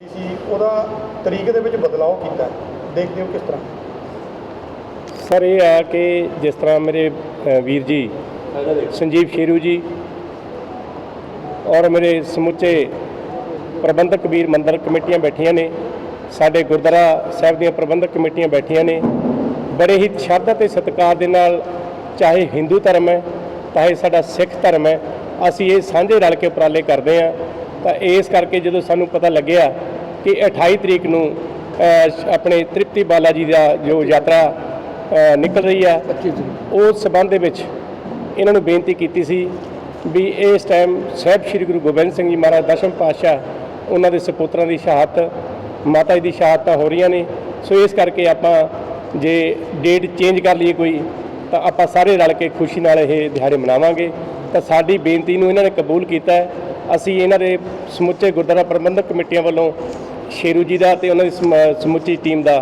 ਸੀ, ਉਹਦਾ ਤਰੀਕੇ ਦੇ ਵਿੱਚ ਬਦਲਾਅ ਕੀਤਾ। ਦੇਖਦੇ ਹੋ ਕਿਸ ਤਰ੍ਹਾਂ? ਸਰ, ਇਹ ਆ ਕਿ ਜਿਸ ਤਰ੍ਹਾਂ ਮੇਰੇ ਵੀਰ ਜੀ, ਸੰਜੀਵ ਸ਼ੇਰੂ ਜੀ ਔਰ ਮੇਰੇ ਸਮੁੱਚੇ ਪ੍ਰਬੰਧਕ ਵੀਰ ਮੰਦਰ ਕਮੇਟੀਆਂ ਬੈਠੀਆਂ ਨੇ, ਸਾਡੇ ਗੁਰਦੁਆਰਾ ਸਾਹਿਬ ਦੀਆਂ ਪ੍ਰਬੰਧਕ ਕਮੇਟੀਆਂ ਬੈਠੀਆਂ ਨੇ, ਬੜੇ ਹੀ ਸ਼ਰਧਾ ਤੇ ਸਤਿਕਾਰ ਦੇ ਨਾਲ ਚਾਹੇ ਹਿੰਦੂ ਧਰਮ ਹੈ, ਚਾਹੇ ਸਾਡਾ ਸਿੱਖ ਧਰਮ ਹੈ, ਅਸੀਂ ਇਹ ਸਾਂਝੇ ਰਲ ਕੇ ਉਪਰਾਲੇ ਕਰਦੇ ਹਾਂ। ਤਾਂ ਇਸ ਕਰਕੇ ਜਦੋਂ ਸਾਨੂੰ ਪਤਾ ਲੱਗਿਆ ਕਿ 28 ਤਰੀਕ ਨੂੰ ਆਪਣੇ ਤ੍ਰਿਪਤੀ ਬਾਲਾ ਜੀ ਦਾ ਜੋ ਯਾਤਰਾ ਨਿਕਲ ਰਹੀ ਆ ਉਸ ਸਬੰਧ ਦੇ ਵਿੱਚ ਇਹਨਾਂ ਨੂੰ ਬੇਨਤੀ ਕੀਤੀ ਸੀ ਵੀ ਇਸ ਟਾਈਮ ਸਾਹਿਬ ਸ੍ਰੀ ਗੁਰੂ ਗੋਬਿੰਦ ਸਿੰਘ ਜੀ ਮਹਾਰਾਜ ਦਸ਼ਮ ਪਾਤਸ਼ਾਹ ਉਹਨਾਂ ਦੇ ਸਪੁੱਤਰਾਂ ਦੀ ਸ਼ਹਾਦਤ ਮਾਤਾ ਜੀ ਦੀ ਸ਼ਹਾਦਤਾਂ ਹੋ ਰਹੀਆਂ ਨੇ। ਸੋ ਇਸ ਕਰਕੇ ਆਪਾਂ ਜੇ ਡੇਟ ਚੇਂਜ ਕਰ ਲਈਏ ਕੋਈ ਤਾਂ ਆਪਾਂ ਸਾਰੇ ਰਲ ਕੇ ਖੁਸ਼ੀ ਨਾਲ ਇਹ ਦਿਹਾੜੇ ਮਨਾਵਾਂਗੇ। ਤਾਂ ਸਾਡੀ ਬੇਨਤੀ ਨੂੰ ਇਹਨਾਂ ਨੇ ਕਬੂਲ ਕੀਤਾ ਹੈ ਅਸੀਂ ਇਹਨਾਂ ਦੇ ਸਮੁੱਚੇ ਗੁਰਦੁਆਰਾ ਪ੍ਰਬੰਧਕ ਕਮੇਟੀਆਂ ਵੱਲੋਂ ਸ਼ੇਰੂ ਜੀ ਦਾ ਤੇ ਉਹਨਾਂ ਦੀ ਸਮ- ਸਮੁੱਚੀ ਟੀਮ ਦਾ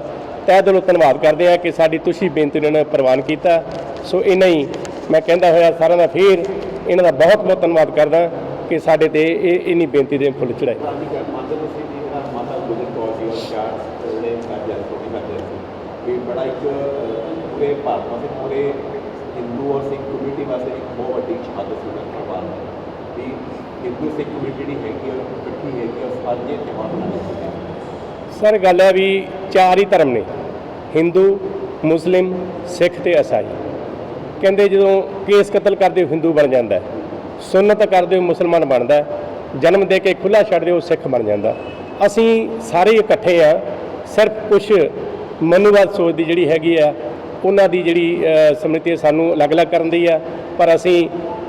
ਤਹਿ ਦਿਲੋਂ ਧੰਨਵਾਦ ਕਰਦੇ ਹਾਂ ਕਿ ਸਾਡੀ ਤੁਸੀਂ ਬੇਨਤੀ ਨੂੰ ਇਹਨਾਂ ਨੇ ਪ੍ਰਵਾਨ ਕੀਤਾ। ਸੋ ਇਹਨਾਂ ਹੀ ਮੈਂ ਕਹਿੰਦਾ ਹੋਇਆ ਸਾਰਿਆਂ ਦਾ ਫੇਰ ਇਹਨਾਂ ਦਾ ਬਹੁਤ ਬਹੁਤ ਧੰਨਵਾਦ ਕਰਦਾ ਕਿ ਸਾਡੇ ਤੇ ਇਹ, ਇੰਨੀ ਬੇਨਤੀ ਦੇ ਫੁੱਲ ਚੜਾਏ ਬੜਾ ਇੱਕ ਪੂਰੇ ਭਾਰਤ ਵਾਸਤੇ, ਪੂਰੇ ਹਿੰਦੂ ਔਰ ਸਿੱਖ ਕਮਿਊਨਿਟੀ ਵਾਸਤੇ ਇੱਕ ਬਹੁਤ ਵੱਡੀ ਸ਼ਹਾਦਤ ਸੀ ਉਹਨਾਂ ਕੁਰਬਾਨ ਵੀ ਹਿੰਦੂ ਸਿੱਖ ਕਮਿਊਨਿਟੀ ਜਿਹੜੀ ਹੈਗੀ ਔਰ ਇਕੱਠੀ ਹੈਗੀ ਔਰ ਸਾਂਝੇ ਤਿਉਹਾਰ ਮਨਾਉਣੇ ਸਰ ਗੱਲ ਹੈ ਵੀ ਚਾਰ ਹੀ ਧਰਮ ਨੇ ਹਿੰਦੂ ਮੁਸਲਿਮ ਸਿੱਖ ਤੇ ਈਸਾਈ। ਕਹਿੰਦੇ ਜਦੋਂ ਕੇਸ ਕਤਲ ਕਰਦੇ ਹੋ ਹਿੰਦੂ ਬਣ ਜਾਂਦਾ ਹੈ, ਸੁਨਨਤ ਕਰਦੇ ਹੋ ਮੁਸਲਮਾਨ ਬਣਦਾ ਜਨਮ ਦੇ ਕੇ ਖੁੱਲਾ ਛੱਡਦੇ ਦਿਓ ਸਿੱਖ ਬਣ ਜਾਂਦਾ ਅਸੀਂ ਸਾਰੇ ਇਕੱਠੇ ਆ ਸਿਰਫ ਕੁਝ ਮਨੂਵਾਦ ਸੋਚ ਦੀ ਜਿਹੜੀ ਹੈਗੀ ਆ ਉਹਨਾਂ ਦੀ ਜਿਹੜੀ ਅ, ਸਮਿਤੀ ਸਾਨੂੰ ਅਲੱਗ-ਅਲੱਗ ਕਰਨ ਦੀ ਆ ਪਰ ਅਸੀਂ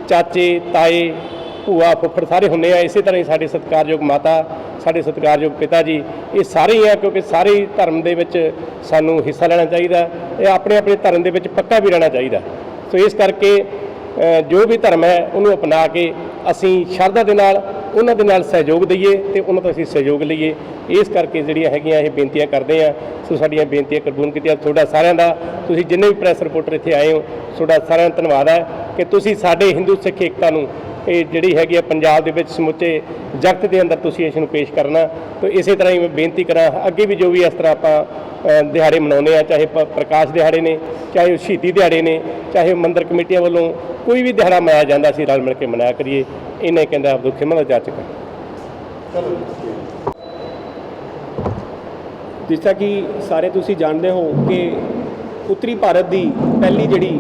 ਚਾਚੇ ਤਾਏ ਭੂਆ ਫੁੱਫੜ ਸਾਰੇ ਹੁੰਨੇ ਆ, ਇਸੇ ਤਰ੍ਹਾਂ ਹੀ ਸਾਡੇ ਸਤਿਕਾਰਯੋਗ ਮਾਤਾ, ਸਾਡੇ ਸਤਿਕਾਰਯੋਗ ਪਿਤਾ ਜੀ, ਇਹ ਸਾਰੇ ਹੀ ਆ ਕਿਉਂਕਿ ਸਾਰੇ ਹੀ ਧਰਮ ਦੇ ਵਿੱਚ ਸਾਨੂੰ ਹਿੱਸਾ ਲੈਣਾ ਚਾਹੀਦਾ, ਇਹ ਆਪਣੇ ਆਪਣੇ ਧਰਮ ਦੇ ਵਿੱਚ ਪੱਕਾ ਵੀ ਰਹਿਣਾ ਚਾਹੀਦਾ। ਸੋ ਇਸ ਕਰਕੇ ਜੋ ਵੀ ਧਰਮ ਹੈ, ਉਹਨੂੰ ਅਪਣਾ ਕੇ ਅਸੀਂ ਸ਼ਰਧਾ ਦੇ ਨਾਲ, ਉਹਨਾਂ ਦੇ ਨਾਲ ਸਹਿਯੋਗ ਦਈਏ ਤੇ ਉਹਨਾਂ ਤੋਂ ਅਸੀਂ ਸਹਿਯੋਗ ਲਈਏ। ਇਸ ਕਰਕੇ ਜਿਹੜੀਆਂ ਹੈਗੀਆਂ ਇਹ ਬੇਨਤੀਆਂ ਕਰਦੇ ਆ। ਸੋ ਸਾਡੀਆਂ ਬੇਨਤੀਆਂ ਕਬੂਲ ਕੀਤੀਆਂ। ਤੁਹਾਡਾ ਸਾਰਿਆਂ ਦਾ, ਤੁਸੀਂ ਜਿੰਨੇ ਵੀ ਪ੍ਰੈਸ ਰਿਪੋਰਟਰ ਇੱਥੇ ਆਏ ਹੋ, ਤੁਹਾਡਾ ਸਾਰਿਆਂ ਦਾ ਧੰਨਵਾਦ ਹੈ ਕਿ ਤੁਸੀਂ ਸਾਡੇ ਹਿੰਦੂ ਸਿੱਖ ਏਕਤਾ ਨੂੰ ਇਹ ਜਿਹੜੀ ਹੈਗੀ ਆ ਪੰਜਾਬ ਦੇ ਵਿੱਚ ਸਮੁੱਚੇ ਜਗਤ ਦੇ ਅੰਦਰ ਤੁਸੀਂ ਇਸ ਨੂੰ ਪੇਸ਼ ਕਰਨਾ। ਤਾਂ ਇਸੇ ਤਰ੍ਹਾਂ ਹੀ ਮੈਂ ਬੇਨਤੀ ਕਰਾਂ, ਅੱਗੇ ਵੀ ਜੋ ਵੀ ਇਸ ਤਰ੍ਹਾਂ ਆਪਾਂ ਦਿਹਾੜੇ ਮਨਾਉਂਦੇ ਆ ਚਾਹੇ ਪ- ਪ੍ਰਕਾਸ਼ ਦਿਹਾੜੇ ਨੇ, ਚਾਹੇ ਉਹ ਸ਼ਹੀਦੀ ਦਿਹਾੜੇ ਨੇ, ਚਾਹੇ ਉਹ ਮੰਦਰ ਕਮੇਟੀਆਂ ਵੱਲੋਂ ਕੋਈ ਵੀ ਦਿਹਾੜਾ ਮਨਾਇਆ ਜਾਂਦਾ ਸੀ ਰਲ ਮਿਲ ਕੇ ਮਨਾਇਆ ਕਰੀਏ। ਇਹਨੇ ਕਹਿੰਦਾ ਆਪ ਦੁੱਖੇ ਮਨ ਜਾਚਕ ਜਿਸ ਤਰ੍ਹਾਂ ਕਿ ਸਾਰੇ ਤੁਸੀਂ ਜਾਣਦੇ ਹੋ ਕਿ ਉੱਤਰੀ ਭਾਰਤ ਦੀ ਪਹਿਲੀ ਜਿਹੜੀ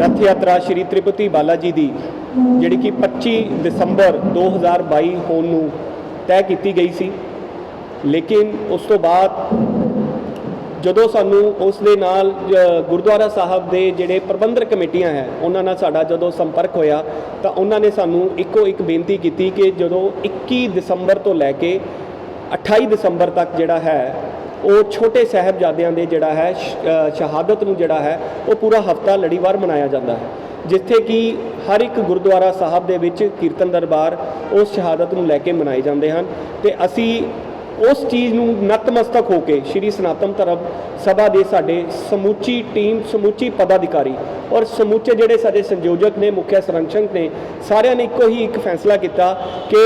ਰਥ ਯਾਤਰਾ ਸ਼੍ਰੀ ਤ੍ਰਿਪਤੀ ਬਾਲਾ ਜੀ ਦੀ ਜਿਹੜੀ ਕਿ 25 ਦਸੰਬਰ 2022 ਹੋਣ ਨੂੰ ਤੈਅ ਕੀਤੀ ਗਈ ਸੀ ਲੇਕਿਨ ਉਸ ਤੋਂ ਬਾਅਦ ਜਦੋਂ ਸਾਨੂੰ ਉਸ ਦੇ ਨਾਲ ਗੁਰਦੁਆਰਾ ਸਾਹਿਬ ਦੇ ਜਿਹੜੇ ਪ੍ਰਬੰਧਕ ਕਮੇਟੀਆਂ ਹੈ ਉਹਨਾਂ ਨਾਲ ਸਾਡਾ ਜਦੋਂ ਸੰਪਰਕ ਹੋਇਆ ਤਾਂ ਉਹਨਾਂ ਨੇ ਸਾਨੂੰ ਇੱਕੋ ਇੱਕ ਬੇਨਤੀ ਕੀਤੀ ਕਿ ਜਦੋਂ 21 ਦਸੰਬਰ ਤੋਂ ਲੈ ਕੇ 28 ਦਸੰਬਰ ਤੱਕ ਜਿਹੜਾ ਹੈ ਉਹ ਛੋਟੇ ਸਾਹਿਬਜ਼ਾਦਿਆਂ ਦੇ ਜਿਹੜਾ ਹੈ ਸ਼ਹਾਦਤ ਨੂੰ ਜਿਹੜਾ ਹੈ, ਉਹ ਪੂਰਾ ਹਫਤਾ ਲੜੀਵਾਰ ਮਨਾਇਆ ਜਾਂਦਾ ਹੈ। ਜਿੱਥੇ ਕਿ ਹਰ ਇੱਕ ਗੁਰਦੁਆਰਾ ਸਾਹਿਬ ਦੇ ਵਿੱਚ ਕੀਰਤਨ ਦਰਬਾਰ ਉਸ ਸ਼ਹਾਦਤ ਨੂੰ ਲੈ ਕੇ ਮਨਾਏ ਜਾਂਦੇ ਹਨ ਤੇ ਅਸੀਂ ਉਸ ਚੀਜ਼ ਨੂੰ ਨਤਮਸਤਕ ਹੋ ਕੇ ਸ਼੍ਰੀ ਸਨਾਤਨ ਧਰਮ ਸਭਾ ਦੇ ਸਾਡੇ ਸਮੁੱਚੀ ਟੀਮ ਸਮੁੱਚੀ ਪਦਾਧਿਕਾਰੀ ਔਰ ਸਮੁੱਚੇ ਜਿਹੜੇ ਸਾਡੇ ਸੰਯੋਜਕ ਨੇ ਮੁੱਖ ਸੰਰਕਸ਼ਕ ਨੇ, ਸਾਰਿਆਂ ਨੇ ਇੱਕੋ ਹੀ ਇੱਕ ਫੈਸਲਾ ਕੀਤਾ ਕਿ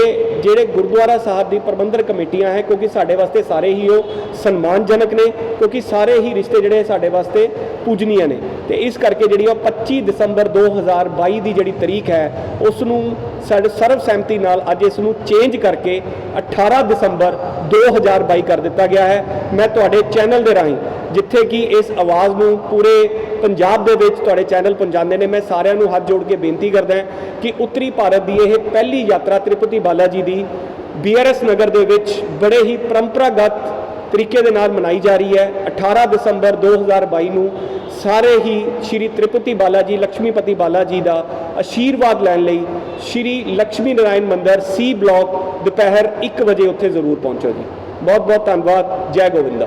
ਜਿਹੜੇ ਗੁਰਦੁਆਰਾ ਸਾਹਿਬ ਦੀ ਪ੍ਰਬੰਧਕ ਕਮੇਟੀਆਂ ਹੈ, ਕਿਉਂਕਿ ਸਾਡੇ ਵਾਸਤੇ ਸਾਰੇ ਹੀ ਉਹ ਸਨਮਾਨਜਨਕ ਨੇ, ਕਿਉਂਕਿ ਸਾਰੇ ਹੀ ਰਿਸ਼ਤੇ ਜਿਹੜੇ ਸਾਡੇ ਵਾਸਤੇ ਪੂਜਨੀय ਨੇ। ਤੇ ਇਸ ਕਰਕੇ ਜਿਹੜੀ ਉਹ 25 ਦਸੰਬਰ 2022 ਦੀ ਜਿਹੜੀ ਤਰੀਕ ਹੈ ਉਸ ਨੂੰ ਸਾਡੇ ਸਰਵ ਸਹਿਮਤੀ ਨਾਲ ਅੱਜ ਇਸ ਨੂੰ ਚੇਂਜ ਕਰਕੇ 18 ਦਸੰਬਰ 2022 ਕਰ ਦਿੱਤਾ ਗਿਆ ਹੈ। ਮੈਂ ਤੁਹਾਡੇ ਚੈਨਲ ਦੇ ਰਾਹੀਂ ਜਿੱਥੇ ਕਿ ਇਸ ਆਵਾਜ਼ ਨੂੰ ਪੂਰੇ ਪੰਜਾਬ ਦੇ ਵਿੱਚ ਤੁਹਾਡੇ ਚੈਨਲ ਪਹੁੰਚਾਉਂਦੇ ਨੇ, ਮੈਂ ਸਾਰਿਆਂ ਨੂੰ ਹੱਥ ਜੋੜ ਕੇ ਬੇਨਤੀ ਕਰਦਾ ਕਿ ਉੱਤਰੀ ਭਾਰਤ ਦੀ ਇਹ ਪਹਿਲੀ ਯਾਤਰਾ ਤ੍ਰਿਪਤੀ ਬਾਲਾ ਜੀ ਦੀ ਬੀਆਰਐਸ ਨਗਰ ਦੇ ਵਿੱਚ ਬੜੇ ਹੀ ਪਰੰਪਰਾਗਤ ਤਰੀਕੇ ਦੇ ਨਾਲ ਮਨਾਈ ਜਾ ਰਹੀ ਹੈ। 18 ਦਸੰਬਰ 2022 ਨੂੰ ਸਾਰੇ ਹੀ ਸ਼੍ਰੀ ਤ੍ਰਿਪਤੀ ਬਾਲਾ ਬਾਲਾਜੀ ਲక్ష్ਮੀਪਤੀ ਬਾਲਾਜੀ ਦਾ ਅਸ਼ੀਰਵਾਦ ਲੈਣ ਲਈ ਸ਼੍ਰੀ ਲక్ష్ਮੀ ਨਾਰਾਇਣ ਮੰਦਰ ਸੀ ਬਲਾਕ ਦੁਪਹਿਰ 1 ਵਜੇ ਉੱਥੇ ਜ਼ਰੂਰ ਪਹੁੰਚੋ ਜੀ। ਬਹੁਤ ਬਹੁਤ ਧੰਨਵਾਦ। ਜੈ ਗੋਵਿੰਦਾ।